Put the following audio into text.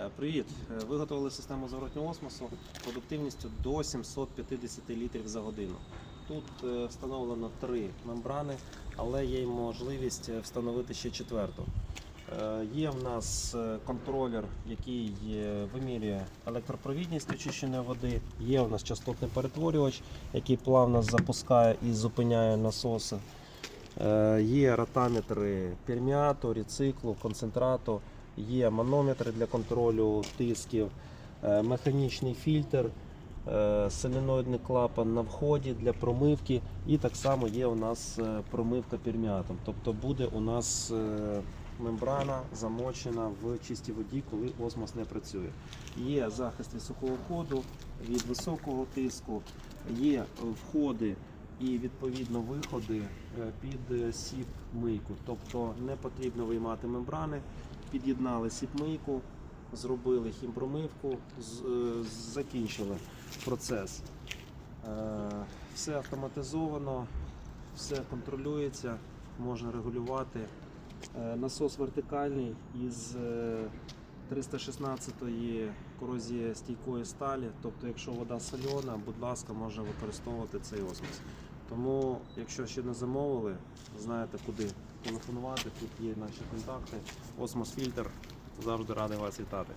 Е, Привіт! Е, Виготовили систему зворотнього осмосу продуктивністю до 750 літрів за годину. Тут е, встановлено три мембрани, але є можливість встановити ще четверту. Є в нас контролер, який вимірює електропровідність очищеної води. Є у нас частотний перетворювач, який плавно запускає і зупиняє насоси. Є ротаметри перміату, рециклу, концентрату, є манометри для контролю тисків, е, механічний фільтр, е, соленоїдний клапан на вході для промивки, і так само є у нас е, промивка перміатом. Тобто буде у нас мембрана замочена в чистій воді, коли осмос не працює. Є захист від сухого ходу, від високого тиску, є входи і відповідно виходи е, під е, сіп-мийку. Тобто не потрібно виймати мембрани, під'єднали сіп-мийку, зробили хімпромивку, е, закінчили процес. Все автоматизовано, все контролюється, можна регулювати. Насос вертикальний із 316-ї корозія стійкої сталі. Тобто, якщо вода сольона, будь ласка, можна використовувати цей осмос. Тому, якщо ще не замовили, знаєте куди телефонувати. Тут є наші контакти. Осмос фільтр завжди радий вас вітати.